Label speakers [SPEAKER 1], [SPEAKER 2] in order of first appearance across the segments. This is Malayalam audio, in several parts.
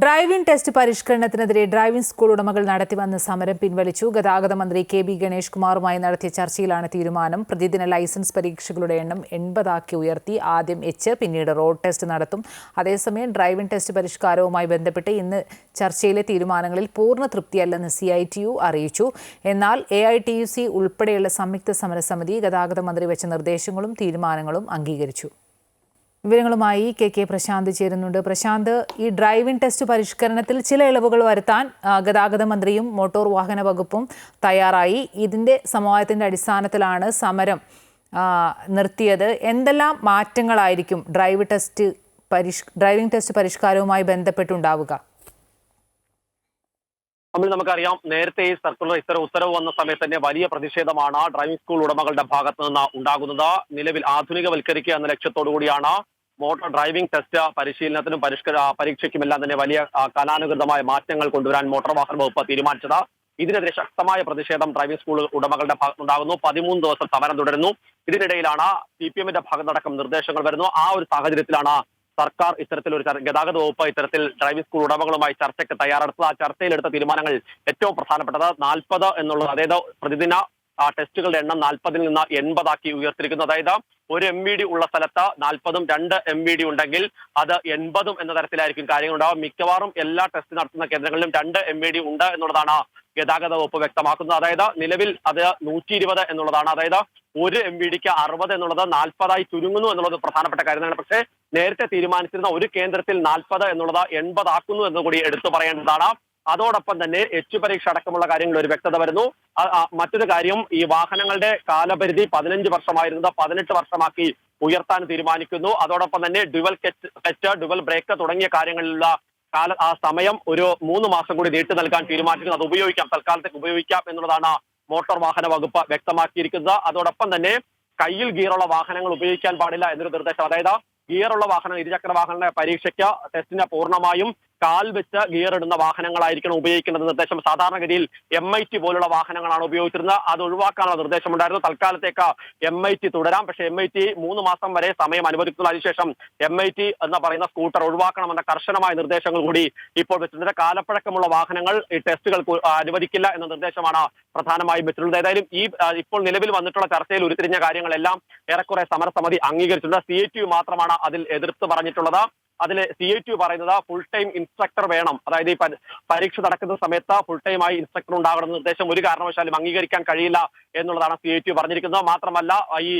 [SPEAKER 1] ഡ്രൈവിംഗ് ടെസ്റ്റ് പരിഷ്കരണത്തിനെതിരെ ഡ്രൈവിംഗ് സ്കൂൾ ഉടമകൾ നടത്തിവന്ന സമരം പിൻവലിച്ചു. ഗതാഗത മന്ത്രി കെ ബി ഗണേഷ് കുമാറുമായി നടത്തിയ ചർച്ചയിലാണ് തീരുമാനം. പ്രതിദിന ലൈസൻസ് പരീക്ഷകളുടെ എണ്ണം എൺപതാക്കി ഉയർത്തി. ആദ്യം എച്ച് പിന്നീട് റോഡ് ടെസ്റ്റ് നടത്തും. അതേസമയം ഡ്രൈവിംഗ് ടെസ്റ്റ് പരിഷ്കാരവുമായി ബന്ധപ്പെട്ട് ഇന്ന് ചർച്ചയിലെ തീരുമാനങ്ങളിൽ പൂർണ തൃപ്തിയല്ലെന്ന് സി ഐ ടി യു അറിയിച്ചു. എന്നാൽ A I T U C ഉൾപ്പെടെയുള്ള സംയുക്ത സമരസമിതി ഗതാഗത മന്ത്രി വെച്ച നിർദ്ദേശങ്ങളും തീരുമാനങ്ങളും അംഗീകരിച്ചു. വിവരങ്ങളുമായി കെ കെ പ്രശാന്ത് ചേരുന്നുണ്ട്. പ്രശാന്ത് ഈ ഡ്രൈവിംഗ് ടെസ്റ്റ് പരിഷ്കരണത്തിൽ ചില ഇളവുകൾ വരുത്താൻ ഗതാഗത മന്ത്രിയും മോട്ടോർ വാഹന വകുപ്പും തയ്യാറായി. ഇതിന്റെ സമവായത്തിന്റെ അടിസ്ഥാനത്തിലാണ് സമരം നിർത്തിയത്. എന്തെല്ലാം മാറ്റങ്ങളായിരിക്കും ഡ്രൈവ് ടെസ്റ്റ് പരിഷ് ഡ്രൈവിംഗ് ടെസ്റ്റ് പരിഷ്കാരവുമായി ബന്ധപ്പെട്ടുണ്ടാവുക?
[SPEAKER 2] നമ്മൾ നമുക്കറിയാം നേരത്തെ ഈ സർക്കുലർ ഇത്തരം ഉത്തരവ് വന്ന സമയത്ത് തന്നെ വലിയ പ്രതിഷേധമാണ് ഡ്രൈവിംഗ് സ്കൂൾ ഉടമകളുടെ ഭാഗത്തു നിന്ന് ഉണ്ടാകുന്നത്. നിലവിൽ ആധുനികവൽക്കരിക്കുക എന്ന ലക്ഷ്യത്തോടു കൂടിയാണ് മോട്ടോർ ഡ്രൈവിംഗ് ടെസ്റ്റ് പരിശീലനത്തിനും പരിഷ്കര പരീക്ഷയ്ക്കുമെല്ലാം തന്നെ വലിയ ആ, കാലാനുഗതമായ മാറ്റങ്ങൾ കൊണ്ടുവരാൻ മോട്ടോർ വാഹന വകുപ്പ് തീരുമാനിച്ചത്. ഇതിനെതിരെ ശക്തമായ പ്രതിഷേധം ഡ്രൈവിംഗ് സ്കൂൾ ഉടമകളുടെ ഭാഗത്തുണ്ടാകുന്നു. പതിമൂന്ന് ദിവസം സമരം തുടരുന്നു. ഇതിനിടയിലാണ് സി പി എമ്മിന്റെ ഭാഗത്തടക്കം നിർദ്ദേശങ്ങൾ വരുന്നു. ആ ഒരു സാഹചര്യത്തിലാണ് സർക്കാർ ഇത്തരത്തിൽ ഒരു ഗതാഗത വകുപ്പ് ഇത്തരത്തിൽ ഡ്രൈവിംഗ് സ്കൂൾ ഉടമകളുമായി ചർച്ചയ്ക്ക് തയ്യാറെടുത്തത്. ആ ചർച്ചയിലെടുത്ത തീരുമാനങ്ങൾ ഏറ്റവും പ്രധാനപ്പെട്ടത് നാൽപ്പത് എന്നുള്ളത് അതായത് പ്രതിദിന ടെസ്റ്റുകളുടെ എണ്ണം നാൽപ്പതിൽ നിന്ന് എൺപതാക്കി ഉയർത്തിരിക്കുന്നു അതായത് ഒരു എം വി ഡി ഉള്ള സ്ഥലത്ത് നാൽപ്പതും രണ്ട് എം വി ഡി ഉണ്ടെങ്കിൽ അത് എൺപതും എന്ന തരത്തിലായിരിക്കും കാര്യങ്ങൾ ഉണ്ടാവുക മിക്കവാറും എല്ലാ ടെസ്റ്റ് നടത്തുന്ന കേന്ദ്രങ്ങളിലും രണ്ട് എം വി ഡി ഉണ്ട് എന്നുള്ളതാണ് ഗതാഗത വകുപ്പ് വ്യക്തമാക്കുന്നത്. അതായത് നിലവിൽ അത് നൂറ്റി ഇരുപത് എന്നുള്ളതാണ്. അതായത് ഒരു എം വി ഡിക്ക് അറുപത് എന്നുള്ളത് നാൽപ്പതായി ചുരുങ്ങുന്നു എന്നുള്ളത് പ്രധാനപ്പെട്ട കാര്യമാണ് പക്ഷേ നേരത്തെ തീരുമാനിച്ചിരുന്ന ഒരു കേന്ദ്രത്തിൽ നാൽപ്പത് എന്നുള്ളത് എൺപതാക്കുന്നു എന്നുകൂടി എടുത്തു പറയേണ്ടതാണ്. അതോടൊപ്പം തന്നെ എച്ച് പരീക്ഷ അടക്കമുള്ള കാര്യങ്ങൾ ഒരു വ്യക്തത വരുന്നു. മറ്റൊരു കാര്യം ഈ വാഹനങ്ങളുടെ കാലപരിധി പതിനഞ്ച് വർഷമായിരുന്നത് പതിനെട്ട് വർഷമാക്കി ഉയർത്താൻ തീരുമാനിക്കുന്നു. അതോടൊപ്പം തന്നെ ഡ്യുവൽ കെറ്റ് ഡ്യുവൽ ബ്രേക്ക് തുടങ്ങിയ കാര്യങ്ങളിലുള്ള കാല ആ സമയം ഒരു മൂന്ന് മാസം കൂടി നീട്ടി നൽകാൻ തീരുമാനിക്കുന്നു. അത് ഉപയോഗിക്കാം തൽക്കാലത്തേക്ക് ഉപയോഗിക്കാം എന്നുള്ളതാണ് മോട്ടോർ വാഹന വകുപ്പ് വ്യക്തമാക്കിയിരിക്കുന്നത്. അതോടൊപ്പം തന്നെ കയ്യിൽ ഗിയറുള്ള വാഹനങ്ങൾ ഉപയോഗിക്കാൻ പാടില്ല എന്നൊരു നിർദ്ദേശം. അതായത് ഗിയറുള്ള വാഹനം ഇരുചക്ര വാഹനങ്ങളുടെ പരീക്ഷയ്ക്ക് ടെസ്റ്റിന് പൂർണമായും കാൽ വെച്ച് ഗിയർ ഇടുന്ന വാഹനങ്ങളായിരിക്കണം ഉപയോഗിക്കേണ്ടത് നിർദ്ദേശം. സാധാരണഗതിയിൽ എം ഐ ടി പോലുള്ള വാഹനങ്ങളാണ് ഉപയോഗിച്ചിരുന്നത്. അത് ഒഴിവാക്കാനുള്ള നിർദ്ദേശമുണ്ടായിരുന്നു. തൽക്കാലത്തേക്ക് എം ഐ ടി തുടരാം. പക്ഷേ എം ഐ ടി മൂന്ന് മാസം വരെ സമയം അനുവദിക്കുന്ന അതിനുശേഷം എം ഐ ടി എന്ന് പറയുന്ന സ്കൂട്ടർ ഒഴിവാക്കണമെന്ന കർശനമായ നിർദ്ദേശങ്ങൾ കൂടി ഇപ്പോൾ വെച്ചിട്ടുണ്ട്. കാലപ്പഴക്കമുള്ള വാഹനങ്ങൾ ഈ ടെസ്റ്റുകൾക്ക് അനുവദിക്കില്ല എന്ന നിർദ്ദേശമാണ് പ്രധാനമായും വെച്ചിട്ടുള്ളത്. ഏതായാലും ഈ ഇപ്പോൾ നിലവിൽ വന്നിട്ടുള്ള ചർച്ചയിൽ ഉരുത്തിരിഞ്ഞ കാര്യങ്ങളെല്ലാം ഏറെക്കുറെ സമരസമിതി അംഗീകരിച്ചിട്ടുണ്ട്. സി മാത്രമാണ് അതിൽ എതിർത്ത് പറഞ്ഞിട്ടുള്ളത്. അതിൽ സി ഐ ടി പറയുന്നത് ഫുൾ ടൈം ഇൻസ്ട്രക്ടർ വേണം. അതായത് ഈ പരീക്ഷ നടക്കുന്ന സമയത്ത് ഫുൾ ടൈം ആയി ഇൻസ്ട്രക്ടർ ഉണ്ടാകണമെന്ന നിർദ്ദേശം ഒരു കാരണവശാലും അംഗീകരിക്കാൻ കഴിയില്ല എന്നുള്ളതാണ് സി ഐ ടി പറഞ്ഞിരിക്കുന്നത്. മാത്രമല്ല ഈ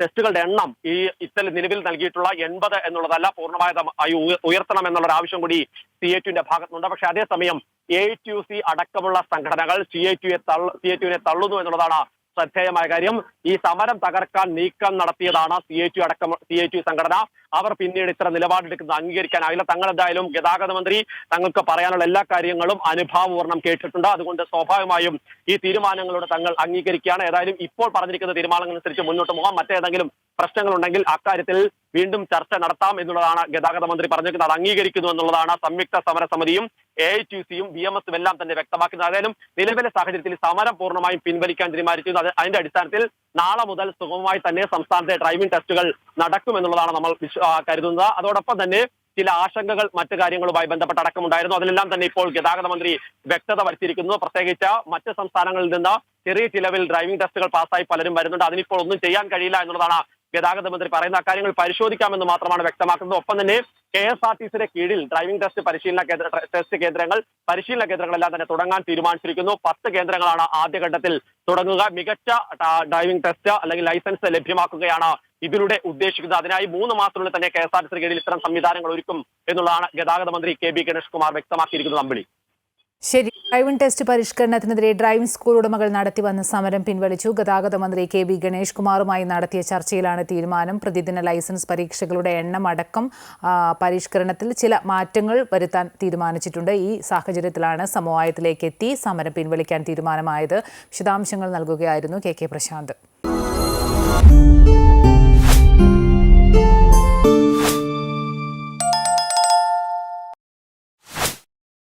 [SPEAKER 2] ടെസ്റ്റുകളുടെ എണ്ണം ഈ ഇത്തരം നിലവിൽ നൽകിയിട്ടുള്ള എൺപത് എന്നുള്ളതല്ല പൂർണമായും ഉയർത്തണം എന്നുള്ള ആവശ്യം കൂടി സി ഐ ടിയുടെ ഭാഗത്തുനിന്നുണ്ട് പക്ഷേ അതേസമയം എ ടി യു സി അടക്കമുള്ള സംഘടനകൾ സി ഐ ടിയെ തള്ളു സി ഐ ടിയെ തള്ളുന്നു എന്നുള്ളതാണ് ശ്രദ്ധേയമായ കാര്യം. ഈ സമരം തകർക്കാൻ നീക്കം നടത്തിയതാണ് സി എ ടി അടക്കം സി എ ടി സംഘടന. അവർ പിന്നീട് ഇത്ര നിലപാടെടുക്കുന്നത് അംഗീകരിക്കാനാവില്ല തങ്ങൾ എന്തായാലും ഗതാഗത മന്ത്രി തങ്ങൾക്ക് പറയാനുള്ള എല്ലാ കാര്യങ്ങളും അനുഭാവപൂർണം കേട്ടിട്ടുണ്ട്. അതുകൊണ്ട് സ്വാഭാവികമായും ഈ തീരുമാനങ്ങളോട് തങ്ങൾ അംഗീകരിക്കുകയാണ്. ഏതായാലും ഇപ്പോൾ പറഞ്ഞിരിക്കുന്ന തീരുമാനങ്ങൾ അനുസരിച്ച് മുന്നോട്ട് പോകാം. മറ്റേതെങ്കിലും പ്രശ്നങ്ങളുണ്ടെങ്കിൽ അക്കാര്യത്തിൽ വീണ്ടും ചർച്ച നടത്താം എന്നുള്ളതാണ് ഗതാഗത മന്ത്രി പറഞ്ഞിരിക്കുന്നത്. അത് അംഗീകരിക്കുന്നു എന്നുള്ളതാണ് സംയുക്ത സമര സമിതിയും എ ഐ ടി സിയും ബി എം എസും എല്ലാം തന്നെ വ്യക്തമാക്കുന്നത്. ഏതായാലും നിലവിലെ സാഹചര്യത്തിൽ സമരം പൂർണമായും പിൻവലിക്കാൻ തീരുമാനിച്ചു അത് അതിന്റെ അടിസ്ഥാനത്തിൽ നാളെ മുതൽ സുഗമമായി തന്നെ സംസ്ഥാനത്തെ ഡ്രൈവിംഗ് ടെസ്റ്റുകൾ നടക്കുമെന്നുള്ളതാണ് നമ്മൾ കരുതുന്നത്. അതോടൊപ്പം തന്നെ ചില ആശങ്കകൾ മറ്റു കാര്യങ്ങളുമായി ബന്ധപ്പെട്ട് അടക്കമുണ്ടായിരുന്നു. അതിലെല്ലാം തന്നെ ഇപ്പോൾ ഗതാഗത മന്ത്രി വ്യക്തത വരുത്തിയിരിക്കുന്നു. പ്രത്യേകിച്ച് മറ്റ് സംസ്ഥാനങ്ങളിൽ നിന്ന് ചെറിയ ചിലവിൽ ഡ്രൈവിംഗ് ടെസ്റ്റുകൾ പാസ്സായി പലരും വരുന്നുണ്ട്. അതിനിപ്പോൾ ഒന്നും ചെയ്യാൻ കഴിയില്ല എന്നുള്ളതാണ് ഗതാഗത മന്ത്രി പറയുന്ന അക്കാര്യങ്ങൾ പരിശോധിക്കാമെന്ന് മാത്രമാണ് വ്യക്തമാക്കുന്നത്. ഒപ്പം തന്നെ കെ എസ് ആർ ടി സിയുടെ കീഴിൽ ഡ്രൈവിംഗ് ടെസ്റ്റ് പരിശീലന കേന്ദ്ര ടെസ്റ്റ് കേന്ദ്രങ്ങൾ പരിശീലന കേന്ദ്രങ്ങളെല്ലാം തന്നെ തുടങ്ങാൻ തീരുമാനിച്ചിരിക്കുന്നു. പത്ത് കേന്ദ്രങ്ങളാണ് ആദ്യഘട്ടത്തിൽ തുടങ്ങുക. മികച്ച ഡ്രൈവിംഗ് ടെസ്റ്റ് അല്ലെങ്കിൽ ലൈസൻസ് ലഭ്യമാക്കുകയാണ് ഇതിലൂടെ ഉദ്ദേശിക്കുന്നത്. അതിനായി മൂന്ന് മാസത്തിനുള്ളിൽ തന്നെ കെ എസ് ആർ ടി സിയുടെ കീഴിൽ ഇത്തരം സംവിധാനങ്ങൾ ഒരുക്കും എന്നുള്ളതാണ് ഗതാഗത മന്ത്രി കെ ബി ഗണേഷ് കുമാർ വ്യക്തമാക്കിയിരിക്കുന്നത് അമ്പിളി.
[SPEAKER 1] ശരി ഡ്രൈവിംഗ് ടെസ്റ്റ് പരിഷ്കരണത്തിനെതിരെ ഡ്രൈവിംഗ് സ്കൂൾ ഉടമകൾ നടത്തിവന്ന സമരം പിൻവലിച്ചു. ഗതാഗത മന്ത്രി കെ വി ഗണേഷ് കുമാറുമായി നടത്തിയ ചർച്ചയിലാണ് തീരുമാനം. പ്രതിദിന ലൈസൻസ് പരീക്ഷകളുടെ എണ്ണം അടക്കം പരിഷ്കരണത്തിൽ ചില മാറ്റങ്ങൾ വരുത്താൻ തീരുമാനിച്ചിട്ടുണ്ട്. ഈ സാഹചര്യത്തിലാണ് സമവായത്തിലേക്ക് എത്തി സമരം പിൻവലിക്കാൻ തീരുമാനമായത്. വിശദാംശങ്ങൾ നൽകുകയായിരുന്നു കെ കെ പ്രശാന്ത്.